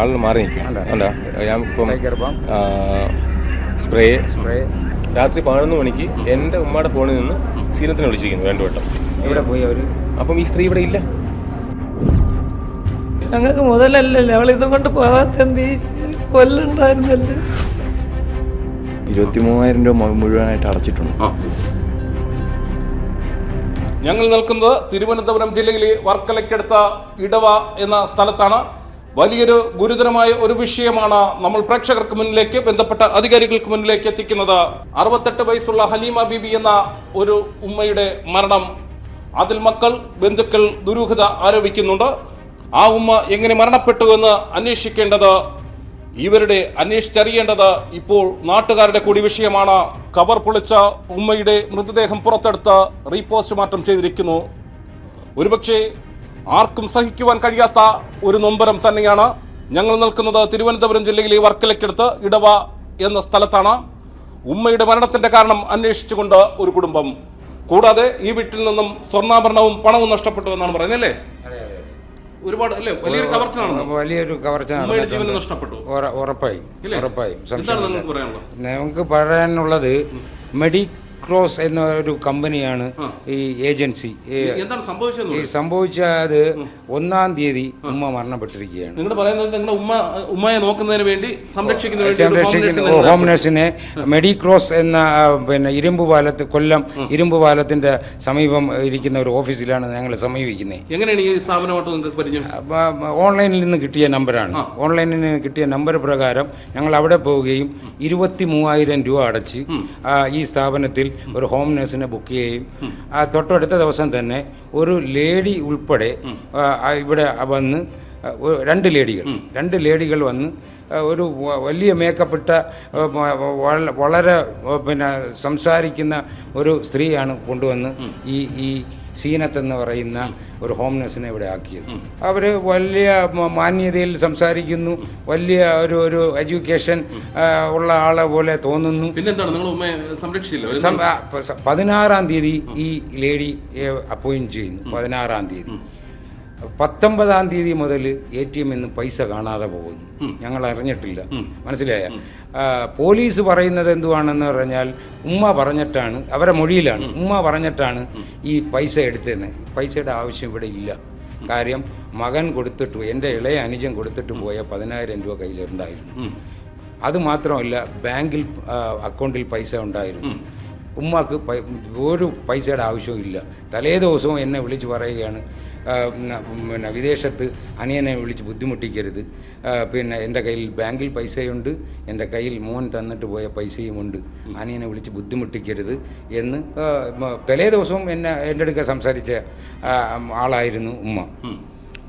ആൾ മാറി നിൽക്കും ഞാൻ ഇപ്പം സ്പ്രേ. സ്പ്രേ. രാത്രി പതിനൊന്ന് മണിക്ക് എന്റെ ഉമ്മയുടെ ഫോണിൽ നിന്ന് സീനത്തിനെ വിളിച്ചിരിക്കുന്നു രണ്ടു വട്ടം. ഇവിടെ പോയി അവർ അപ്പം ഈ സ്ത്രീ ഇവിടെ ഇല്ല. ഞങ്ങൾക്ക് മുതലല്ലല്ലേ. അവൾ ഇതും കൊണ്ട് പോകാത്തെന്ത് കൊല്ലുണ്ടായിരുന്നല്ലേ? ഇരുപത്തി മൂവായിരം രൂപ മുഴുവനായിട്ട് അടച്ചിട്ടുണ്ട്. ഞങ്ങൾ നിൽക്കുന്നത് തിരുവനന്തപുരം ജില്ലയിലെ വർക്കലയ്ക്കടുത്ത ഇടവ എന്ന സ്ഥലത്താണ്. വലിയൊരു ഗുരുതരമായ ഒരു വിഷയമാണ് നമ്മൾ പ്രേക്ഷകർക്ക് മുന്നിലേക്ക് ബന്ധപ്പെട്ട അധികാരികൾക്ക് മുന്നിലേക്ക് എത്തിക്കുന്നത്. അറുപത്തെട്ട് വയസ്സുള്ള ഹലീമ ബിബി എന്ന ഒരു ഉമ്മയുടെ മരണം. അതിൽ മക്കൾ ബന്ധുക്കൾ ദുരൂഹത ആരോപിക്കുന്നുണ്ട്. ആ ഉമ്മ എങ്ങനെ മരണപ്പെട്ടു എന്ന് അന്വേഷിക്കേണ്ടത് ഇവരുടെ അന്വേഷിച്ചറിയേണ്ടത് ഇപ്പോൾ നാട്ടുകാരുടെ കൂടി വിഷയമാണ്. കവർ പൊളിച്ച ഉമ്മയുടെ മൃതദേഹം പുറത്തെടുത്ത് മാറ്റം ചെയ്തിരിക്കുന്നു. ഒരുപക്ഷെ ആർക്കും സഹിക്കുവാൻ കഴിയാത്ത ഒരു നൊമ്പരം തന്നെയാണ് ഞങ്ങൾ നിൽക്കുന്നത് തിരുവനന്തപുരം ജില്ലയിലെ വർക്കലയ്ക്കടുത്ത് ഇടവ എന്ന സ്ഥലത്താണ്. ഉമ്മയുടെ മരണത്തിന്റെ കാരണം അന്വേഷിച്ചുകൊണ്ട് ഒരു കുടുംബം. കൂടാതെ ഈ വീട്ടിൽ നിന്നും സ്വർണാഭരണവും പണവും നഷ്ടപ്പെട്ടു എന്നാണ് പറയുന്നത് അല്ലേ? ഒരുപാട് അല്ലേ? വലിയൊരു കവർച്ച വലിയൊരു കവർച്ച നഷ്ടപ്പെട്ടു. ഉറപ്പായും? ഉറപ്പായും. നിങ്ങൾക്ക് പറയാനുള്ളത്? മെഡി ക്രോസ് എന്ന ഒരു കമ്പനിയാണ് ഈ ഏജൻസി. ഈ-. സംഭവിച്ച അത് ഒന്നാം തീയതി ഉമ്മ മരണപ്പെട്ടിരിക്കുകയാണ്. നിങ്ങൾ പറയുന്നത് നിങ്ങളുടെ ഉമ്മ ഉമ്മയെ നോക്കുന്നതിന് വേണ്ടി സംരക്ഷിക്കുന്ന ഹോം നഴ്സിനെ മെഡിക്രോസ് എന്ന പിന്നെ ഇരുമ്പ് പാലത്ത് കൊല്ലം ഇരുമ്പ് പാലത്തിന്റെ സമീപം ഇരിക്കുന്ന ഒരു ഓഫീസിലാണ് ഞങ്ങൾ സമീപിക്കുന്നത് എങ്ങനെയാണ് ഈ സ്ഥാപനമായിട്ട് നിങ്ങൾക്ക് പരിചയം? ഓൺലൈനിൽ നിന്ന് കിട്ടിയ നമ്പറാണ്. ഓൺലൈനിൽ നിന്ന് കിട്ടിയ നമ്പർ പ്രകാരം ഞങ്ങൾ അവിടെ പോവുകയും ഇരുപത്തി മൂവായിരം രൂപ അടച്ച് ഈ സ്ഥാപനത്തിൽ ഒരു ഹോം നേഴ്സിനെ ബുക്ക് ചെയ്യുകയും ആ, തൊട്ടടുത്ത ദിവസം തന്നെ ഒരു ലേഡി ഉൾപ്പെടെ ഇവിടെ വന്ന് രണ്ട് ലേഡികൾ രണ്ട് ലേഡികൾ വന്ന് ഒരു വലിയ മേക്കപ്പ് ഇട്ട വളരെ പിന്നെ സംസാരിക്കുന്ന ഒരു സ്ത്രീയാണ് കൊണ്ടുവന്ന് ഈ ഈ സീനത്ത് എന്ന് പറയുന്ന ഒരു ഹോംനെസ്സിനെ ഇവിടെ ആക്കിയത്. അവർ വലിയ മാന്യതയിൽ സംസാരിക്കുന്നു. വലിയ ഒരു ഒരു എഡ്യൂക്കേഷൻ ഉള്ള ആളെ പോലെ തോന്നുന്നു. പിന്നെന്താണ്? നിങ്ങൾ സംരക്ഷിച്ചില്ല? പതിനാറാം തീയതി ഈ ലേഡി അപ്പോയിന്റ് ചെയ്യുന്നു. പതിനാറാം തീയതി. പത്തൊമ്പതാം തീയതി മുതൽ എ ടി എമ്മിൽ നിന്ന് പൈസ കാണാതെ പോകുന്നു. ഞങ്ങൾ അറിഞ്ഞിട്ടില്ല. മനസ്സിലായ? പോലീസ് പറയുന്നത് എന്തുവാണെന്ന് പറഞ്ഞാൽ ഉമ്മ പറഞ്ഞിട്ടാണ് അവരെ മൊഴിയിലാണ്. ഉമ്മ പറഞ്ഞിട്ടാണ് ഈ പൈസ എടുത്തതെന്ന്. പൈസയുടെ ആവശ്യം ഇവിടെ ഇല്ല. കാര്യം മകൻ കൊടുത്തിട്ട് എന്റെ ഇളയ അനുജൻ കൊടുത്തിട്ട് പോയ പതിനായിരം രൂപ കയ്യിലുണ്ടായിരുന്നു. അത് മാത്രമല്ല ബാങ്കിൽ അക്കൗണ്ടിൽ പൈസ ഉണ്ടായിരുന്നു. ഉമ്മാക്ക് ഒരു പൈസയുടെ ആവശ്യവും ഇല്ല. തലേ ദിവസവും എന്നെ വിളിച്ച് പറയുകയാണ് പിന്നെ വിദേശത്ത് അനിയനെ വിളിച്ച് ബുദ്ധിമുട്ടിക്കരുത്. പിന്നെ എന്റെ കയ്യിൽ ബാങ്കിൽ പൈസയുണ്ട്. എന്റെ കയ്യിൽ മോൻ തന്നിട്ട് പോയ പൈസയുമുണ്ട് അനിയനെ വിളിച്ച് ബുദ്ധിമുട്ടിക്കരുത് എന്ന് തലേ ദിവസവും എന്നെ എന്റെ അടുക്ക സംസാരിച്ച ആളായിരുന്നു ഉമ്മ.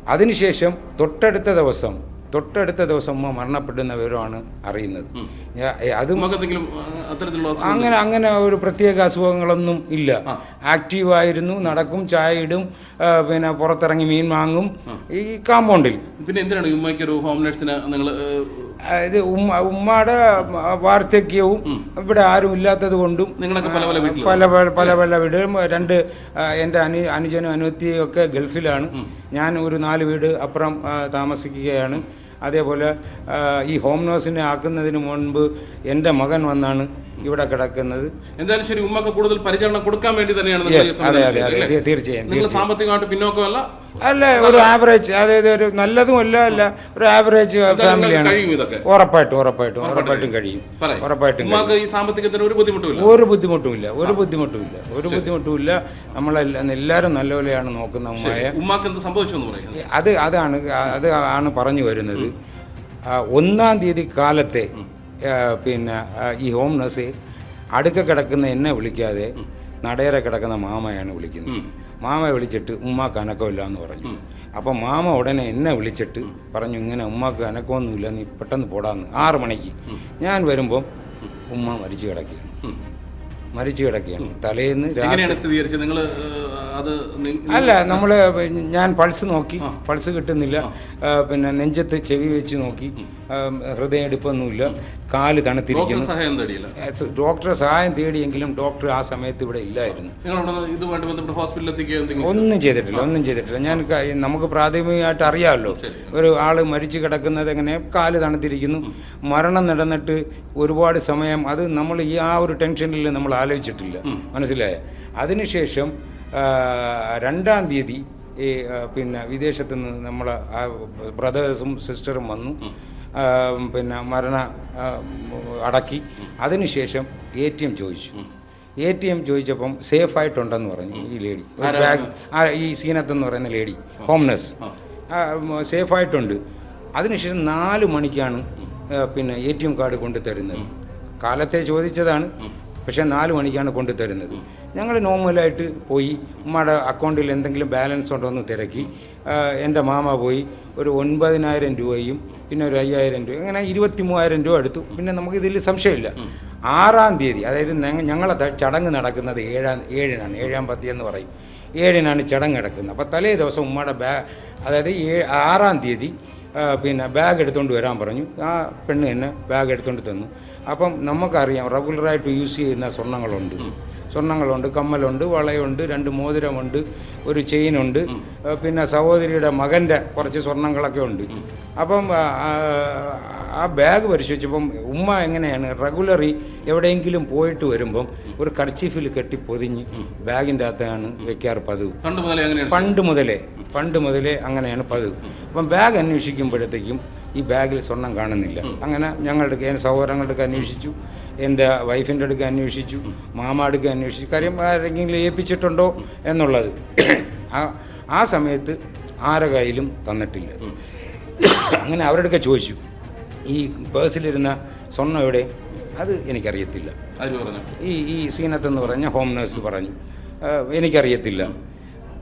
അതിനുശേഷം തൊട്ടടുത്ത ദിവസം തൊട്ടടുത്ത ദിവസം ഉമ്മ മരണപ്പെടുന്ന വിവരമാണ് അറിയുന്നത്. അത് അങ്ങനെ അങ്ങനെ ഒരു പ്രത്യേക അസുഖങ്ങളൊന്നും ഇല്ല. ആക്റ്റീവായിരുന്നു നടക്കും ചായയിടും ഇടും പിന്നെ പുറത്തിറങ്ങി മീൻ വാങ്ങും. ഈ കാമ്പൗണ്ടിൽ പിന്നെ എന്തിനാണ് ഉമ്മയ്ക്ക് ഒരു ഹോം നഴ്സിനെ നിങ്ങൾ ഇത് ഉമ്മ ഉമ്മയുടെ വാർദ്ധക്യവും ഇവിടെ ആരും ഇല്ലാത്തത് കൊണ്ടും പല പല. പല പല പല പല വീടും. രണ്ട് എന്റെ അനു അനുജനും അനുവത്തിയും ഒക്കെ ഗൾഫിലാണ്. ഞാൻ ഒരു നാല് വീട് അപ്പുറം താമസിക്കുകയാണ്. അതേപോലെ ഈ ഹോം നേഴ്സിനെ ആക്കുന്നതിന് മുൻപ് എന്റെ മകൻ വന്നാണ്. ഇവിടെ കിടക്കുന്നത്. എന്തായാലും ശരി ഉമ്മക്ക് കൂടുതൽ പരിചരണം കൊടുക്കാൻ വേണ്ടി തന്നെയാണ് തീർച്ചയായും. സാമ്പത്തികമായിട്ട് പിന്നോക്കമല്ല? അല്ല ഒരു ആവറേജ് അതായത് ഒരു നല്ലതും അല്ല അല്ല ഒരു ആവറേജ് ഫാമിലിയാണ്? ഉറപ്പായിട്ടും ഉറപ്പായിട്ടും ഉറപ്പായിട്ടും കഴിയും. ഉറപ്പായിട്ടും. ഈ സാമ്പത്തികത്തിന് ഒരു ബുദ്ധിമുട്ടുമില്ല? ഒരു ബുദ്ധിമുട്ടുമില്ല ഒരു ബുദ്ധിമുട്ടുമില്ല ഒരു ബുദ്ധിമുട്ടുമില്ല. നമ്മളെല്ലാം എല്ലാവരും നല്ലപോലെയാണ് നോക്കുന്ന ഉമ്മയെ. ഉമ്മക്ക് എന്ത് സംഭവിച്ചു അത് അതാണ് അത് ആണ് പറഞ്ഞു വരുന്നത്. ഒന്നാം തീയതി കാലത്തെ പിന്നെ ഈ ഹോം നഴ്സ് അടുക്ക കിടക്കുന്ന എന്നെ വിളിക്കാതെ നടയറെ കിടക്കുന്ന മാമയാണ് വിളിക്കുന്നത്. മാമ വിളിച്ചിട്ട് ഉമ്മാക്ക് അനക്കമില്ല എന്ന് പറഞ്ഞു. അപ്പോൾ മാമ ഉടനെ എന്നെ വിളിച്ചിട്ട് പറഞ്ഞു ഇങ്ങനെ ഉമ്മാക്ക് അനക്കമൊന്നുമില്ല നീ പെട്ടെന്ന് പോടാന്ന്. ആറ് മണിക്ക് ഞാൻ വരുമ്പം ഉമ്മ മരിച്ചു കിടക്കുകയാണ്. മരിച്ചു കിടക്കുകയാണ്. തലേന്ന് രാത്രി അത് അല്ല നമ്മൾ ഞാൻ പൾസ് നോക്കി. പൾസ് കിട്ടുന്നില്ല. പിന്നെ നെഞ്ചത്ത് ചെവി വെച്ച് നോക്കി. ഹൃദയമെടുപ്പൊന്നുമില്ല ഹൃദയം എടുപ്പൊന്നുമില്ല. കാൽ തണുത്തിരിക്കുന്നു. ഡോക്ടറെ സഹായം തേടിയെങ്കിലും ഡോക്ടർ ആ സമയത്ത് ഇവിടെ ഇല്ലായിരുന്നു. ഇതുമായിട്ട് ബന്ധപ്പെട്ട് ഹോസ്പിറ്റലിൽ ഒന്നും ചെയ്തിട്ടില്ല ഒന്നും ചെയ്തിട്ടില്ല. ഞാൻ നമുക്ക് പ്രാഥമികമായിട്ട് അറിയാമല്ലോ. ഒരു ആൾ മരിച്ചു കിടക്കുന്നത് എങ്ങനെ? കാൽ തണുത്തിരിക്കുന്നു. മരണം നടന്നിട്ട് ഒരുപാട് സമയം അത് നമ്മൾ ഈ ആ ഒരു ടെൻഷനിൽ നമ്മൾ ആലോചിച്ചിട്ടില്ല. മനസ്സിലായ? അതിനുശേഷം രണ്ടാം തീയതി ഈ പിന്നെ വിദേശത്ത് നിന്ന് നമ്മൾ ബ്രദേഴ്സും സിസ്റ്ററും വന്നു. പിന്നെ മരണ അടക്കി. അതിനുശേഷം എ ടി എം ചോദിച്ചു. എ ടി എം ചോദിച്ചപ്പം സേഫ് ആയിട്ടുണ്ടെന്ന് പറഞ്ഞു ഈ ലേഡി. ബാഗ് ആ ഈ സീനത്ത് എന്ന് പറയുന്ന ലേഡി. ഹോംനെസ് സേഫ് ആയിട്ടുണ്ട് അതിനുശേഷം നാല് മണിക്കാണ് പിന്നെ എ ടി എം കാർഡ് കൊണ്ടുതരുന്നത്. കാലത്തെ ചോദിച്ചതാണ് പക്ഷേ നാല് മണിക്കാണ് കൊണ്ടു തരുന്നത് ഞങ്ങൾ നോർമലായിട്ട് പോയി ഉമ്മയുടെ അക്കൗണ്ടിൽ എന്തെങ്കിലും ബാലൻസ് ഉണ്ടോ എന്ന് തിരക്കി എന്റെ മാമ പോയി ഒരു ഒൻപതിനായിരം രൂപയും പിന്നെ ഒരു അയ്യായിരം രൂപ അങ്ങനെ ഇരുപത്തി മൂവായിരം രൂപ എടുത്തു. പിന്നെ നമുക്ക് ഇതിൽ സംശയമില്ല. ആറാം തീയതി അതായത് ഞങ്ങ- ഞങ്ങളെ ചടങ്ങ് നടക്കുന്നത് ഏഴാം ഏഴിനാണ് ഏഴാം പത്തി എന്ന് പറയും. ഏഴിനാണ് ചടങ്ങ് നടക്കുന്നത്. അപ്പോൾ തലേ ദിവസം ഉമ്മയുടെ ബാ അതായത് ഏ ആറാം തീയതി പിന്നെ ബാഗ് എടുത്തുകൊണ്ട് വരാൻ പറഞ്ഞു. ആ പെണ്ണ് തന്നെ ബാഗ് എടുത്തുകൊണ്ട് തന്നു. അപ്പം നമുക്കറിയാം റെഗുലറായിട്ട് യൂസ് ചെയ്യുന്ന സ്വർണങ്ങളുണ്ട് സ്വർണങ്ങളുണ്ട് കമ്മലുണ്ട് വളയുണ്ട് രണ്ട് മോതിരമുണ്ട് ഒരു ചെയിനുണ്ട്. പിന്നെ സഹോദരിയുടെ മകന്റെ കുറച്ച് സ്വർണങ്ങളൊക്കെ ഉണ്ട്. അപ്പം ആ, ബാഗ് പരിശോധിച്ചപ്പം ഉമ്മ എങ്ങനെയാണ് റെഗുലറി എവിടെയെങ്കിലും പോയിട്ട് വരുമ്പം ഒരു കർച്ചീഫിൽ കെട്ടി പൊതിഞ്ഞ് ബാഗിന്റെ അകത്താണ് വെക്കാറ് പതിവ്. പണ്ട് മുതലേ പണ്ട് മുതലേ പണ്ട് മുതലേ അങ്ങനെയാണ് പതിവ്. അപ്പം ബാഗ് അന്വേഷിക്കുമ്പോഴത്തേക്കും ഈ ബാഗിൽ സ്വർണം കാണുന്നില്ല. അങ്ങനെ ഞങ്ങളുടെ സഹോദരങ്ങളുടെ അന്വേഷിച്ചു എന്റെ വൈഫിന്റെ അടുക്ക് അന്വേഷിച്ചു മാമ അടുക്ക അന്വേഷിച്ചു. കാര്യം ആരെങ്കിലും ഏൽപ്പിച്ചിട്ടുണ്ടോ എന്നുള്ളത്. ആ ആ സമയത്ത് ആരെ കയ്യിലും തന്നിട്ടില്ല. അങ്ങനെ അവരുടെ ചോദിച്ചു ഈ പേഴ്സിലിരുന്ന സ്വർണം എവിടെ? അത് എനിക്കറിയത്തില്ല. ഈ ഈ സീനത്ത് എന്ന് പറഞ്ഞ ഹോം നേഴ്സ് പറഞ്ഞു "ആ, എനിക്കറിയത്തില്ല.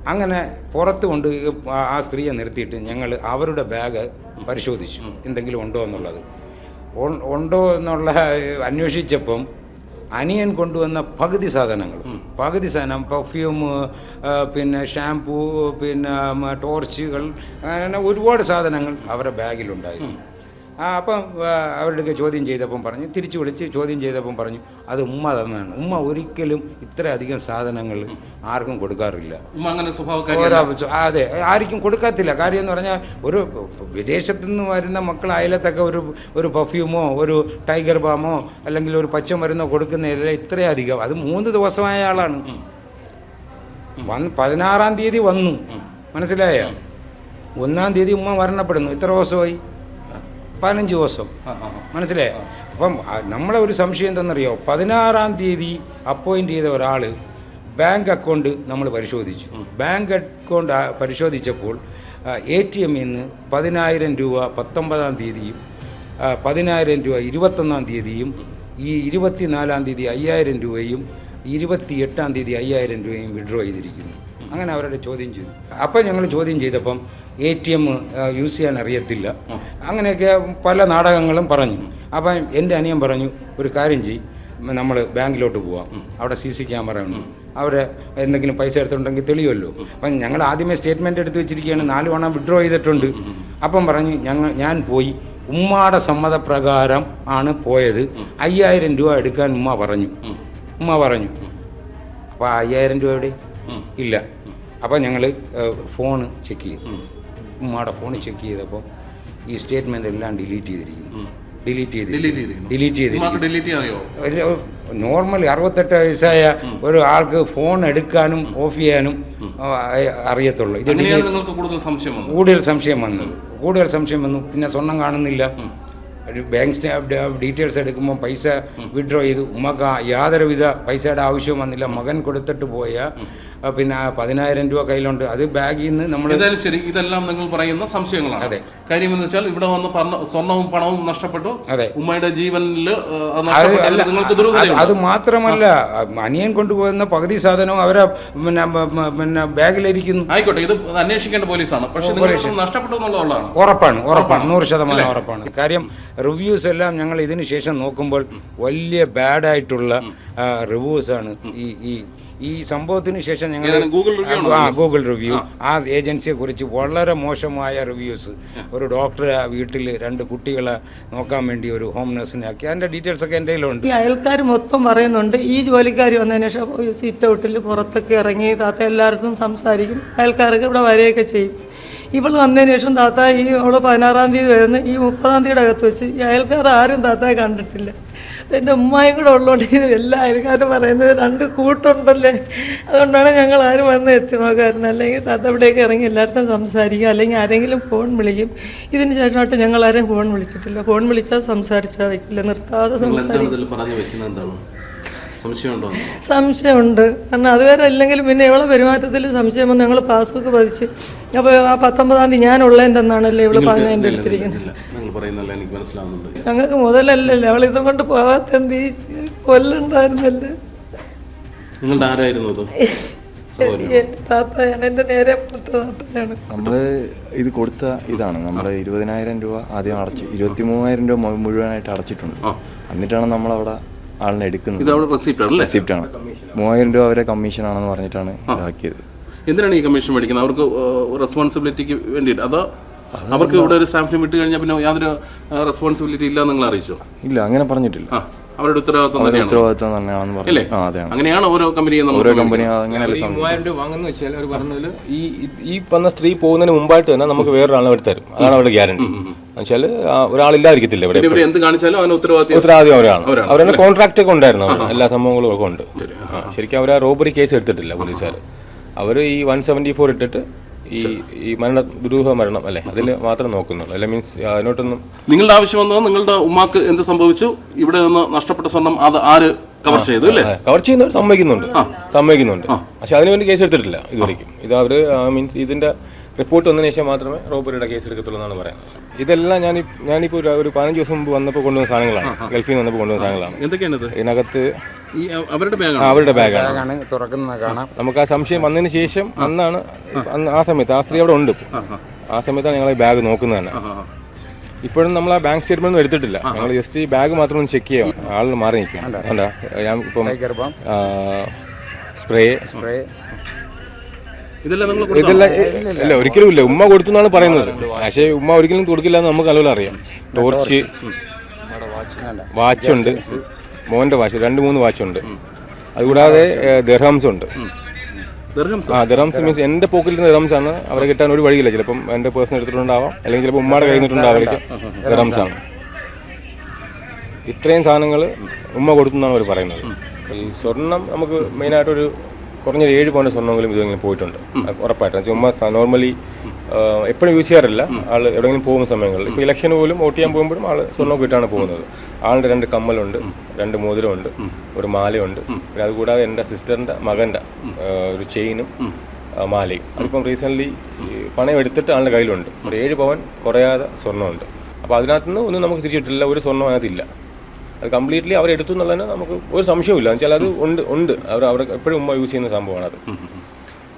അങ്ങനെ പുറത്ത് കൊണ്ട് ആ- സ്ത്രീയെ നിർത്തിയിട്ട് ഞങ്ങൾ അവരുടെ ബാഗ് പരിശോധിച്ചു എന്തെങ്കിലും ഉണ്ടോ എന്നുള്ളത്. ഉണ്ടോ എന്നുള്ള അന്വേഷിച്ചപ്പം അനിയൻ കൊണ്ടുവന്ന പകുതി സാധനങ്ങൾ. പകുതി സാധനം പെർഫ്യൂം പിന്നെ ഷാംപൂ പിന്നെ ടോർച്ചുകൾ അങ്ങനെ ഒരുപാട് സാധനങ്ങൾ അവരുടെ ബാഗിലുണ്ടായിരുന്നു. അപ്പം അവരുടെ ചോദ്യം ചെയ്തപ്പം പറഞ്ഞു തിരിച്ചു വിളിച്ച് ചോദ്യം ചെയ്തപ്പം പറഞ്ഞു അത് ഉമ്മ തന്നതാണ്. ഉമ്മ ഒരിക്കലും ഇത്രയധികം സാധനങ്ങൾ ആർക്കും കൊടുക്കാറില്ല. ഉമ്മ അങ്ങനെ സ്വഭാവക്കാരി അതെ ആർക്കും കൊടുക്കത്തില്ല. കാര്യം എന്ന് പറഞ്ഞാൽ ഒരു വിദേശത്തു നിന്ന് വരുന്ന മക്കൾ അയലത്തൊക്കെ ഒരു ഒരു പെർഫ്യൂമോ ഒരു ടൈഗർ ബാമോ അല്ലെങ്കിൽ ഒരു പച്ചമരുന്നോ കൊടുക്കുന്നതില്ല ഇത്രയധികം. അത് മൂന്ന് ദിവസമായ ആളാണ്. വന്ന് പതിനാറാം തീയതി വന്നു. മനസ്സിലായോ? ഒന്നാം തീയതി ഉമ്മ മരണപ്പെടുന്നു. ഇത്ര ദിവസമായി? പതിനഞ്ച് ദിവസം. മനസ്സിലായേ? അപ്പം നമ്മളെ ഒരു സംശയം എന്തെന്നറിയോ പതിനാറാം തീയതി അപ്പോയിന്റ് ചെയ്ത ഒരാൾ ബാങ്ക് അക്കൗണ്ട് നമ്മൾ പരിശോധിച്ചു. ബാങ്ക് അക്കൗണ്ട് പരിശോധിച്ചപ്പോൾ എ ടി എമ്മിൽ നിന്ന് പതിനായിരം രൂപ പത്തൊമ്പതാം തീയതിയും പതിനായിരം രൂപ ഇരുപത്തൊന്നാം തീയതിയും ഈ ഇരുപത്തിനാലാം തീയതി അയ്യായിരം രൂപയും ഇരുപത്തി എട്ടാം തീയതി അയ്യായിരം രൂപയും വിഡ്രോ ചെയ്തിരിക്കുന്നു. അങ്ങനെ അവരുടെ ചോദ്യം ചെയ്തു. അപ്പം ഞങ്ങൾ ചോദ്യം ചെയ്തപ്പം എ ടി എം യൂസ് ചെയ്യാൻ അറിയത്തില്ല. അങ്ങനെയൊക്കെ പല നാടകങ്ങളും പറഞ്ഞു. അപ്പം എന്റെ അനിയൻ പറഞ്ഞു ഒരു കാര്യം ചെയ്യും. നമ്മൾ ബാങ്കിലോട്ട് പോവാം. അവിടെ സി സി ക്യാമറ ഉണ്ട്. അവിടെ എന്തെങ്കിലും പൈസ എടുത്തിട്ടുണ്ടെങ്കിൽ തെളിയുമല്ലോ. അപ്പം ഞങ്ങൾ ആദ്യമേ സ്റ്റേറ്റ്മെന്റ് എടുത്ത് വെച്ചിരിക്കുകയാണ്. നാല് തവണ വിഡ്രോ ചെയ്തിട്ടുണ്ട്. അപ്പം പറഞ്ഞു ഞങ്ങൾ ഞാൻ പോയി ഉമ്മാടെ സമ്മതപ്രകാരം ആണ് പോയത്. അയ്യായിരം രൂപ എടുക്കാൻ ഉമ്മ പറഞ്ഞു. ഉമ്മ പറഞ്ഞു. അപ്പോൾ അയ്യായിരം രൂപ എവിടെ? ഇല്ല. അപ്പോൾ ഞങ്ങൾ ഫോണ് ചെക്ക് ചെയ്തു. ഉമ്മയുടെ ഫോൺ ചെക്ക് ചെയ്തപ്പോൾ ഈ സ്റ്റേറ്റ്മെന്റ് എല്ലാം ഡിലീറ്റ് ചെയ്തിരിക്കുന്നു. ഡിലീറ്റ് ചെയ്ത്. ഡിലീറ്റ് ചെയ്ത് നോർമലി അറുപത്തെട്ട് വയസ്സായ ഒരു ആൾക്ക് ഫോൺ എടുക്കാനും ഓഫ് ചെയ്യാനും അറിയത്തുള്ളൂ. ഇത് കൂടുതൽ സംശയം വന്നത്? കൂടുതൽ സംശയം വന്നത്. കൂടുതൽ സംശയം വന്നു. പിന്നെ സ്വർണം കാണുന്നില്ല. ബാങ്ക് ഡീറ്റെയിൽസ് എടുക്കുമ്പോൾ പൈസ വിഡ്രോ ചെയ്തു. ഉമ്മക്ക് യാതൊരുവിധ പൈസയുടെ ആവശ്യവും വന്നില്ല. മകൻ കൊടുത്തിട്ട് പോയ പിന്നെ പതിനായിരം രൂപ കയ്യിലുണ്ട്. അത് ബാഗിൽ നിന്ന് നമ്മൾ എന്തായാലും ശരി ഇതെല്ലാം നിങ്ങൾ പറയുന്ന സംശയങ്ങളാണ്. അതെ. കാര്യം എന്ന് വെച്ചാൽ ഇവിടെ വന്ന് പറഞ്ഞ സ്വർണവും പണവും നഷ്ടപ്പെട്ടു. അതെ. ഉമ്മയുടെ ജീവനിൽ അത് നിങ്ങൾക്ക് അത് മാത്രമല്ല അനിയൻ കൊണ്ടുപോകുന്ന പകുതി സാധനവും അവരെ പിന്നെ പിന്നെ ബാഗിലിരിക്കുന്നു. ആയിക്കോട്ടെ ഇത് അന്വേഷിക്കേണ്ട പോലീസാണ്. പക്ഷേ നഷ്ടപ്പെട്ടു എന്നുള്ളതാണ് ഉറപ്പാണ് ഉറപ്പാണ് നൂറ് ശതമാനം ഉറപ്പാണ്. കാര്യം റിവ്യൂസ് എല്ലാം ഞങ്ങൾ ഇതിന് ശേഷം നോക്കുമ്പോൾ വലിയ ബാഡായിട്ടുള്ള റിവ്യൂസാണ് ഈ ഈ ഈ സംഭവത്തിന് ശേഷം ഞങ്ങൾ ഏതാണ്? Google ആ ഗൂഗിൾ റിവ്യൂ ആ. ഏജൻസിയെ കുറിച്ച് വളരെ മോശമായ റിവ്യൂസ് ഒരു ഡോക്ടർ വീട്ടിൽ രണ്ട് കുട്ടികളെ നോക്കാൻ വേണ്ടി ഒരു ഹോം നഴ്സിനെ ആക്കി. അതിന്റെ ഡീറ്റെയിൽസ് ഒക്കെ എന്റെ കയ്യിലുണ്ട്. ഈ അയൽക്കാർ മൊത്തം പറയുന്നുണ്ട് ഈ ജോലിക്കാർ വന്നതിന് ശേഷം സീറ്റ് ഔട്ടിൽ പുറത്തൊക്കെ ഇറങ്ങി താത്ത എല്ലായിടത്തും സംസാരിക്കും. അയൽക്കാർക്ക് ഇവിടെ വരികയൊക്കെ ചെയ്യും. ഇവൾ വന്നതിന് ശേഷം താത്ത ഈ അവൾ പതിനാറാം തീയതി വരുന്ന. ഈ മുപ്പതാം തീയതിയുടെ അകത്ത് വെച്ച് ഈ അയൽക്കാർ ആരും താത്തയെ കണ്ടിട്ടില്ല. എന്റെ ഉമ്മായും കൂടെ ഉള്ളതുകൊണ്ട് എല്ലാ അയൽക്കാരും പറയുന്നത് രണ്ട് കൂട്ടുണ്ടല്ലേ? അതുകൊണ്ടാണ് ഞങ്ങൾ ആരും വന്ന് എത്തി നോക്കാറുണ്ട് അല്ലെങ്കിൽ താത്ത ഇവിടേക്ക് ഇറങ്ങി എല്ലായിടത്തും സംസാരിക്കും. അല്ലെങ്കിൽ ആരെങ്കിലും ഫോൺ വിളിക്കും. ഇതിന് ശേഷമായിട്ട് ഞങ്ങൾ ആരെയും ഫോൺ വിളിച്ചിട്ടില്ല. ഫോൺ വിളിച്ചാൽ സംസാരിച്ചാൽ വയ്ക്കില്ല നിർത്താതെ സംസാരിക്കും. സംശയമുണ്ടോ? സംശയമുണ്ട്. കാരണം അതുവരെ അല്ലെങ്കിലും പിന്നെ ഇവളെ പെരുമാറ്റത്തിൽ സംശയം വന്ന് ഞങ്ങൾ പാസ്ബുക്ക് പതിച്ച്. അപ്പോൾ ആ പത്തൊമ്പതാം തീയതി ഞാൻ ഉള്ളതിന്റെ എന്നാണല്ലേ ഇവൾ പറഞ്ഞതിന്റെ എടുത്തിരിക്കുന്നത് പറയുന്നല്ല എനിക്ക് മനസ്സിലാവുന്നുണ്ട്. ഞങ്ങൾക്ക് മുതലല്ലേ അവൾ ഇതും കൊണ്ട് പോകാത്ത എന്ത് കൊല്ലുണ്ടായിരുന്നല്ലേ? നിങ്ങളുടെ ആരായിരുന്നു അത്? താത്തയാണ് എന്റെ നേരെ താത്തയാണ്. നമ്മൾ ഇത് കൊടുത്ത ഇതാണ്. നമ്മൾ ഇരുപതിനായിരം രൂപ ആദ്യം അടച്ചു ഇരുപത്തി മൂവായിരം രൂപ മുഴുവനായിട്ട് അടച്ചിട്ടുണ്ട്. എന്നിട്ടാണ് നമ്മളവിടെ ആളിനെ എടുക്കുന്നത്. ഇത് അവിടെ റെസിപ്റ്റ് ആണല്ലേ? റെസിപ്റ്റ് ആണ്. മൂവായിരം രൂപ അവരെ കമ്മീഷൻ ആണെന്ന് പറഞ്ഞിട്ടാണ് ഇതാക്കിയത്. എന്തിനാണ് ഈ കമ്മീഷൻ മേടിക്കുന്നത്? അവർക്ക് റെസ്പോൺസിബിലിറ്റിക്ക് വേണ്ടിയിട്ട്? അതോ അവർക്ക് ഇവിടെ ഒരു സ്റ്റാഫിനെ വിട്ട് കഴിഞ്ഞാൽ പിന്നെ യാതൊരു റെസ്പോൺസിബിലിറ്റി ഇല്ല നിങ്ങൾ അറിയിച്ചോ? ഇല്ല അങ്ങനെ പറഞ്ഞിട്ടില്ല. അവരുടെ ഉത്തരവാദിത്വം ഉത്തരവാദിത്വം തന്നെയാണെന്ന് പറഞ്ഞു അങ്ങനെയാണ് ഓരോ കമ്പനിയും നമ്മൾ ഓരോ കമ്പനി മൂവായിരം രൂപ വാങ്ങുന്ന വെച്ചാൽ അവർ പറഞ്ഞതിൽ ഈ ഈ വന്ന സ്ത്രീ പോകുന്നതിന് മുമ്പായിട്ട് തന്നെ നമുക്ക് വേറൊരാളെ അവർ തരും. അതാണ് അവരുടെ ഗ്യാരണ്ടി. എന്നുവെച്ചാൽ ഒരാളില്ലാതിരിക്കത്തില്ല ഇവിടെ എന്ത് കാണിച്ചാലും അവന് ഉത്തരവാദിത്വം ഉത്തരവാദിത്യം അവരാണ്. അവരുടെ കോൺട്രാക്ട് ഒക്കെ ഉണ്ടായിരുന്നു എല്ലാ സംഭവങ്ങളും ഒക്കെ ഉണ്ട്. ശരിക്കും അവർ ആ റോബറി കേസ് എടുത്തിട്ടില്ല പോലീസുകാർ അവർ ഈ വൺ സെവന്റി ഫോർ ഇട്ടിട്ട് ഈ ഈ മരണ ദുരൂഹ മരണം അല്ലേ? അതിൽ മാത്രം നോക്കുന്നുള്ളൂ. അല്ലെ മീൻസ് അതിനോട്ടൊന്നും നിങ്ങളുടെ ആവശ്യം വന്നത് നിങ്ങളുടെ ഉമ്മാക്ക് എന്ത് സംഭവിച്ചു? ഇവിടെ നിന്ന് നഷ്ടപ്പെട്ട സ്വർണം അത് ആര് കവർ ചെയ്തു അല്ലേ? കവർ ചെയ്യുന്നവർ സമ്മതിക്കുന്നുണ്ട്. സമ്മതിക്കുന്നുണ്ട്. പക്ഷെ അതിനുവേണ്ടി കേസ് എടുത്തിട്ടില്ല ഇതുവരെയും ഇത് അവർ മീൻസ് ഇതിന്റെ റിപ്പോർട്ട് വന്നതിന് ശേഷം മാത്രമേ റോബറിയുടെ കേസ് എടുക്കത്തുള്ളൂ എന്നാണ് പറയുന്നത്. ഇതെല്ലാം ഞാൻ ഞാനിപ്പോൾ ഒരു ഒരു പതിനഞ്ച് ദിവസം മുമ്പ് വന്നപ്പോൾ കൊണ്ടുവന്ന സാധനങ്ങളാണ്. ഗൾഫിൽ നിന്ന് വന്നപ്പോൾ കൊണ്ടുവന്ന സാധനങ്ങളാണ്. എന്തൊക്കെയാണ് ഇതിനകത്ത് ഈ അവരുടെ ബാഗാണ്? അവരുടെ ബാഗാണ്. ബാഗാണ്. തുറക്കുന്നത് കാണാം. നമുക്ക് ആ സംശയം വന്നതിന് ശേഷം അന്നാണ് ആ. സമയത്ത് ആ സ്ത്രീ അവിടെ ഉണ്ട് ആ സമയത്താണ് ഞങ്ങൾ ഈ ബാഗ് നോക്കുന്നത് തന്നെ. ഇപ്പോഴും നമ്മൾ ആ ബാങ്ക് സ്റ്റേറ്റ്മെന്റ് ഒന്നും എടുത്തിട്ടില്ല. ഞങ്ങൾ ജസ്റ്റ് ഈ ബാഗ് മാത്രം ഒന്ന് ചെക്ക് ചെയ്യാം. ആൾ മാറി നിൽക്കും കണ്ടാ ഞാൻ ഇപ്പം സ്പ്രേ. സ്പ്രേ. ഇതെല്ലാം ഇല്ല ഒരിക്കലും ഇല്ല ഉമ്മ കൊടുത്തു എന്നാണ് പറയുന്നത്. പക്ഷേ ഉമ്മ ഒരിക്കലും കൊടുക്കില്ല എന്ന് നമുക്ക് അലവല അറിയാം. ടോർച്ച് വാച്ചുണ്ട്. മോന്റെ വാച്ച് രണ്ട് മൂന്ന് വാച്ചുണ്ട്. അതുകൂടാതെ ദർഹംസ്? ഉണ്ട് ആ ദർഹംസ് മീൻസ് എന്റെ പോക്കറ്റിൽ നിന്ന് ദർഹംസ് ആണ് അവരെ കിട്ടാൻ ഒരു വഴിയില്ല. ചിലപ്പം എന്റെ പേഴ്സൺ എടുത്തിട്ടുണ്ടാവാം. അല്ലെങ്കിൽ ചിലപ്പോൾ ഉമ്മയുടെ കയ്യിൽ നിന്നിട്ടുണ്ടാവായിരിക്കും ദർഹംസ് ആണ് ഇത്രയും സാധനങ്ങൾ ഉമ്മ കൊടുത്തു എന്നാണ് അവർ പറയുന്നത്. ഈ സ്വർണം നമുക്ക് മെയിനായിട്ടൊരു കുറഞ്ഞ ഒരു ഏഴ് പോയിന്റ് സ്വർണമെങ്കിലും ഇതെങ്കിലും പോയിട്ടുണ്ട്. ഉറപ്പായിട്ടും. ചുമ്മാ നോർമലി എപ്പോഴും യൂസ് ചെയ്യാറില്ല. ആൾ എവിടെയെങ്കിലും പോകുന്ന സമയങ്ങളിൽ. ഇപ്പോൾ ഇലക്ഷൻ പോലും വോട്ട് ചെയ്യാൻ പോകുമ്പോഴും ആൾ സ്വർണം ഇട്ടാണ് പോകുന്നത്. ആളുടെ രണ്ട് കമ്മലുണ്ട് രണ്ട് മോതിരമുണ്ട് ഒരു മാലയുണ്ട്. പിന്നെ അതുകൂടാതെ എന്റെ സിസ്റ്ററിന്റെ മകന്റെ ഒരു ചെയിനും മാലയും. അതിപ്പം റീസെന്റ്ലി പണയം എടുത്തിട്ട് ആളുടെ കയ്യിലുണ്ട്. ഒരു ഏഴ് പവൻ കുറയാതെ സ്വർണമുണ്ട്. അപ്പോൾ അതിനകത്തുനിന്ന് ഒന്നും നമുക്ക് തിരിച്ചിട്ടില്ല ഒരു സ്വർണം അതിനകത്തില്ല അത് കംപ്ലീറ്റ്ലി അവരെടുത്തു എന്നുള്ളതിന് നമുക്ക് ഒരു സംശയമില്ല ഇല്ല വെച്ചാൽ അത് ഉണ്ട് ഉണ്ട്. അവർ അവിടെ എപ്പോഴും ഉമ്മ യൂസ് ചെയ്യുന്ന സംഭവമാണ് അത്.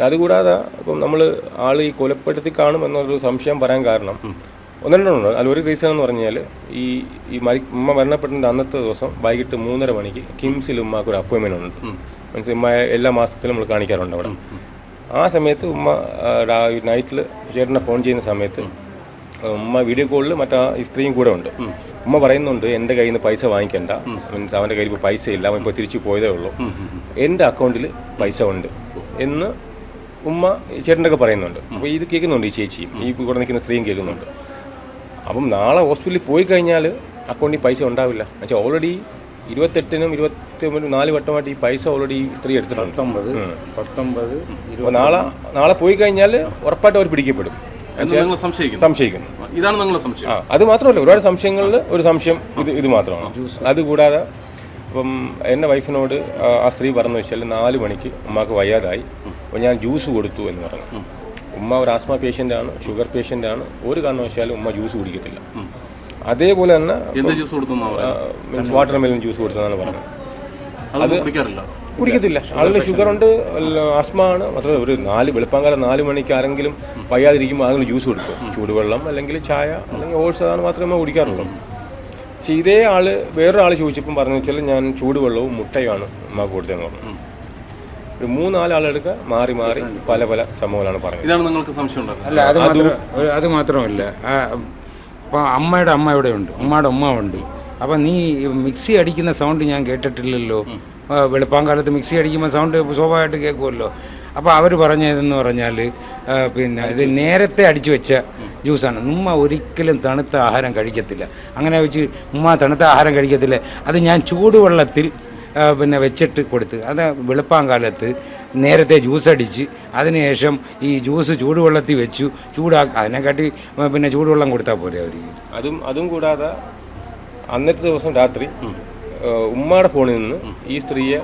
അതുകൂടാതെ ഇപ്പം നമ്മൾ ആൾ ഈ കൊലപ്പെടുത്തി കാണും എന്നൊരു സംശയം വരാൻ കാരണം ഒന്ന് രണ്ടെണ്ണം അതിൽ ഒരു റീസൺ എന്ന് പറഞ്ഞാൽ ഈ ഈ മരി ഉമ്മ മരണപ്പെട്ടതിന്റെ അന്നത്തെ ദിവസം വൈകിട്ട് മൂന്നര മണിക്ക് കിംസിൽ ഉമ്മക്ക് ഒരു അപ്പോയിൻമെന്റ് ഉണ്ട്. മീൻസ് ഉമ്മ എല്ലാ മാസത്തിലും നമ്മൾ കാണിക്കാറുണ്ട് അവിടെ. ആ സമയത്ത് ഉമ്മ നൈറ്റിൽ ചേട്ടനെ ഫോൺ ചെയ്യുന്ന സമയത്ത് ഉമ്മ വീഡിയോ കോളിൽ മറ്റാ സ്ത്രീയും കൂടെ ഉണ്ട്. ഉമ്മ പറയുന്നുണ്ട് എന്റെ കയ്യിൽ നിന്ന് പൈസ വാങ്ങിക്കണ്ട. മീൻസ് അവന്റെ കയ്യിൽ ഇപ്പോൾ പൈസ ഇല്ല അവൻ ഇപ്പോൾ തിരിച്ചു പോയതേ ഉള്ളൂ. എന്റെ അക്കൗണ്ടിൽ പൈസ ഉണ്ട്. എന്ന് ഉമ്മ ചേട്ടന്റെ ഒക്കെ പറയുന്നുണ്ട് അപ്പോൾ ഇത് കേൾക്കുന്നുണ്ട് ഈ ചേച്ചിയും. ഈ കൂടെ നിൽക്കുന്ന സ്ത്രീയും കേൾക്കുന്നുണ്ട്. അപ്പം നാളെ ഹോസ്പിറ്റലിൽ പോയി കഴിഞ്ഞാൽ അക്കൗണ്ടിൽ പൈസ ഉണ്ടാവില്ല. എന്നുവെച്ചാൽ ഓൾറെഡി ഇരുപത്തെട്ടിനും ഇരുപത്തി ഒമ്പതിനും നാല് വട്ടമായിട്ട് ഈ പൈസ ഓൾറെഡി ഈ സ്ത്രീ എടുത്തിട്ടുണ്ട്. പത്തൊമ്പത് പത്തൊമ്പത് നാളെ നാളെ പോയി കഴിഞ്ഞാൽ ഉറപ്പായിട്ട് അവർ പിടിക്കപ്പെടും. സംശയിക്കുന്നു. ഇതാണ് നിങ്ങളുടെ സംശയം. ആ അത് മാത്രമല്ല ഒരുപാട് സംശയങ്ങളിൽ ഒരു സംശയം ഇത് ഇത് മാത്രമാണ്. അതുകൂടാതെ അപ്പം എന്റെ വൈഫിനോട് ആ സ്ത്രീ പറഞ്ഞു വെച്ചാൽ നാല് മണിക്ക് ഉമ്മാക്ക് വയ്യാതായി. അപ്പോൾ ഞാൻ ജ്യൂസ് കൊടുത്തു എന്ന് പറഞ്ഞു. ഉമ്മ ഒരു ആസ്മ പേഷ്യന്റ് ആണ് ഷുഗർ പേഷ്യന്റ് ആണ് ഒരു കാരണവശാലും ഉമ്മ ജ്യൂസ് കുടിക്കത്തില്ല. അതേപോലെ തന്നെ വാട്ടർ മെലൻ ജ്യൂസ് കൊടുത്തതാണ് പറഞ്ഞത്. അത് കുടിക്കാറില്ല. കുടിക്കത്തില്ല. ആളിന് ഷുഗർ ഉണ്ട് ആസ്മ ആണ് മാത്രമല്ല ഒരു നാല് വെളുപ്പാങ്കാലം നാല് മണിക്ക് ആരെങ്കിലും വയ്യാതിരിക്കുമ്പോൾ ആരെങ്കിലും ജ്യൂസ് കൊടുക്കും. ചൂടുവെള്ളം അല്ലെങ്കിൽ ചായ അല്ലെങ്കിൽ ഓട്സ് അതാണ് മാത്രമേ കുടിക്കാറുള്ളൂ. പക്ഷേ ഇതേ ആൾ വേറൊരാൾ ചോദിച്ചപ്പം പറഞ്ഞു വെച്ചാൽ ഞാൻ ചൂടുവെള്ളവും മുട്ടയുമാണ് ഉമ്മ കൊടുത്തതെന്ന് പറഞ്ഞു. ഒരു മൂന്നാൽ ആളെടുക്കുക മാറി മാറി പല പല സംഭവങ്ങളാണ് പറഞ്ഞത് ഇതാണ് നിങ്ങൾക്ക് സംശയം അല്ല അത് മാത്രം അത് മാത്രമല്ല. അപ്പോൾ അമ്മയുടെ അമ്മ ഇവിടെ ഉണ്ട് ഉമ്മയുടെ ഉമ്മ ഉണ്ട്. അപ്പം നീ മിക്സി അടിക്കുന്ന സൗണ്ട് ഞാൻ കേട്ടിട്ടില്ലല്ലോ. വെളുപ്പാങ്കാലത്ത് മിക്സി അടിക്കുമ്പോൾ സൗണ്ട് സ്വാഭാവികമായിട്ട് കേൾക്കുമല്ലോ. അപ്പോൾ അവർ പറഞ്ഞതെന്ന് പറഞ്ഞാൽ പിന്നെ ഇത് നേരത്തെ അടിച്ചു വെച്ച ജ്യൂസാണ് ഉമ്മ ഒരിക്കലും തണുത്ത ആഹാരം കഴിക്കത്തില്ല. അങ്ങനെ വെച്ച് ഉമ്മ തണുത്ത ആഹാരം കഴിക്കത്തില്ല. അത് ഞാൻ ചൂടുവെള്ളത്തിൽ പിന്നെ വെച്ചിട്ട് കൊടുത്ത് അത് വെളുപ്പാങ്കാലത്ത് നേരത്തെ ജ്യൂസ് അടിച്ച് അതിനുശേഷം ഈ ജ്യൂസ് ചൂടുവെള്ളത്തിൽ വെച്ചു ചൂടാക്കി അതിനെക്കാട്ടി പിന്നെ ചൂടുവെള്ളം കൊടുത്താൽ പോരെ അവർ അതും അതും കൂടാതെ അന്നത്തെ ദിവസം രാത്രി ഉമ്മയുടെ ഫോണിൽ നിന്ന് ഈ സ്ത്രീയെ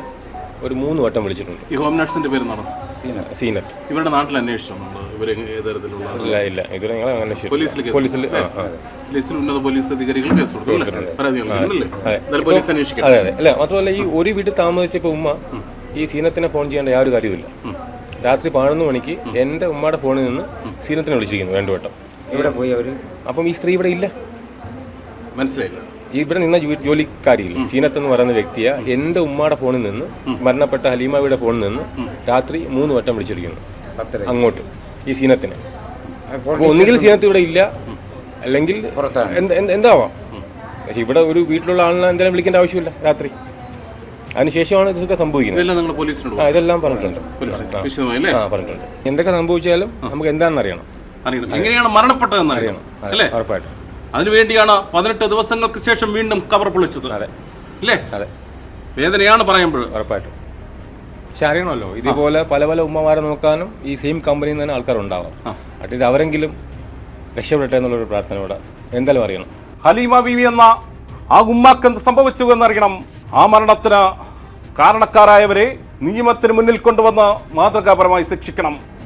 ഒരു മൂന്ന് വട്ടം വിളിച്ചിട്ടുണ്ട്. ഈ ഹോം നഴ്സിന്റെ പേര് നടന്നു സീനത്ത്. ഇവരുടെ നാട്ടിൽ അന്വേഷിച്ചോ ഇവരെ തരത്തിലുള്ള ഇല്ല ഇല്ല. ഇതുവരെ ഞങ്ങൾ ശരി- പോലീസിൽ പോലീസിൽ പോലീസിൽ ഉന്നത പോലീസ് അധികാരികൾ കേസ് കൊടുത്തു പോലീസ് അന്വേഷിക്കട്ടെ. അതെ അതെ. അല്ല മാത്രമല്ല ഈ ഒരു വീട്ടിൽ താമസിച്ചപ്പോൾ ഉമ്മ ഈ സീനത്തിനെ ഫോൺ ചെയ്യേണ്ട യാതൊരു കാര്യമില്ല രാത്രി പതിനൊന്ന് മണിക്ക് എന്റെ ഉമ്മയുടെ ഫോണിൽ നിന്ന് സീനത്തിനെ വിളിച്ചിരിക്കുന്നു രണ്ടു വട്ടം. ഇവിടെ പോയി അവർ? അപ്പം ഈ സ്ത്രീ ഇവിടെ ഇല്ല. മനസ്സിലായില്ല. ഇവിടെ നിന്ന ജോലിക്കാരിയില്ല? സീനത്ത് എന്ന് പറയുന്ന വ്യക്തിയെ എന്റെ ഉമ്മയുടെ ഫോണിൽ നിന്ന് മരണപ്പെട്ട ഹലീമാവിയുടെ ഫോണിൽ നിന്ന് രാത്രി മൂന്ന് വട്ടം വിളിച്ചിരിക്കുന്നു. അങ്ങോട്ട് ഈ സീനത്തിന്. ഒന്നുകിൽ സീനത്ത് ഇവിടെ ഇല്ല അല്ലെങ്കിൽ എന്താവാ എന്ത് എന്ത് എന്താവാം? പക്ഷെ ഇവിടെ ഒരു വീട്ടിലുള്ള ആളിനെ എന്തെങ്കിലും വിളിക്കേണ്ട ആവശ്യമില്ല രാത്രി. അതിനുശേഷമാണ് ഇതൊക്കെ സംഭവിക്കുന്നത്. ഇതെല്ലാം ആ പറഞ്ഞിട്ടുണ്ട്. പറഞ്ഞിട്ടുണ്ട്. എന്തൊക്കെ സംഭവിച്ചാലും നമുക്ക് എന്താണെന്ന് അറിയണം. അറിയണം എങ്ങനെയാണ് മരണപ്പെട്ടതെന്ന് അറിയണം. അല്ലേ? ഉറപ്പായിട്ടും. അതിനുവേണ്ടിയാണ് പതിനെട്ട് ദിവസങ്ങൾക്ക് ശേഷം വീണ്ടും കവർ പൊളിച്ചത്. അതെ. അല്ലേ അതെ. വേദനയാണ് പറയുമ്പോൾ. ഉറപ്പായിട്ടും. പക്ഷെ അറിയണമല്ലോ ഇതുപോലെ പല പല ഉമ്മമാരെ നോക്കാനും ഈ സെയിം കമ്പനിയിൽ നിന്ന് തന്നെ ആൾക്കാരുണ്ടാവാം. അറ്റ്ലീസ്റ്റ് അവരെങ്കിലും രക്ഷപ്പെടട്ടെ എന്നുള്ളൊരു പ്രാർത്ഥനയോടെ എന്തായാലും അറിയണം? ഹലീമ ബീവി എന്ന ആ ഉമ്മാക്ക് എന്ത് സംഭവിച്ചു എന്നറിയണം. ആ മരണത്തിന് കാരണക്കാരായവരെ നിയമത്തിന് മുന്നിൽ കൊണ്ടുവന്ന് മാതൃകാപരമായി ശിക്ഷിക്കണം.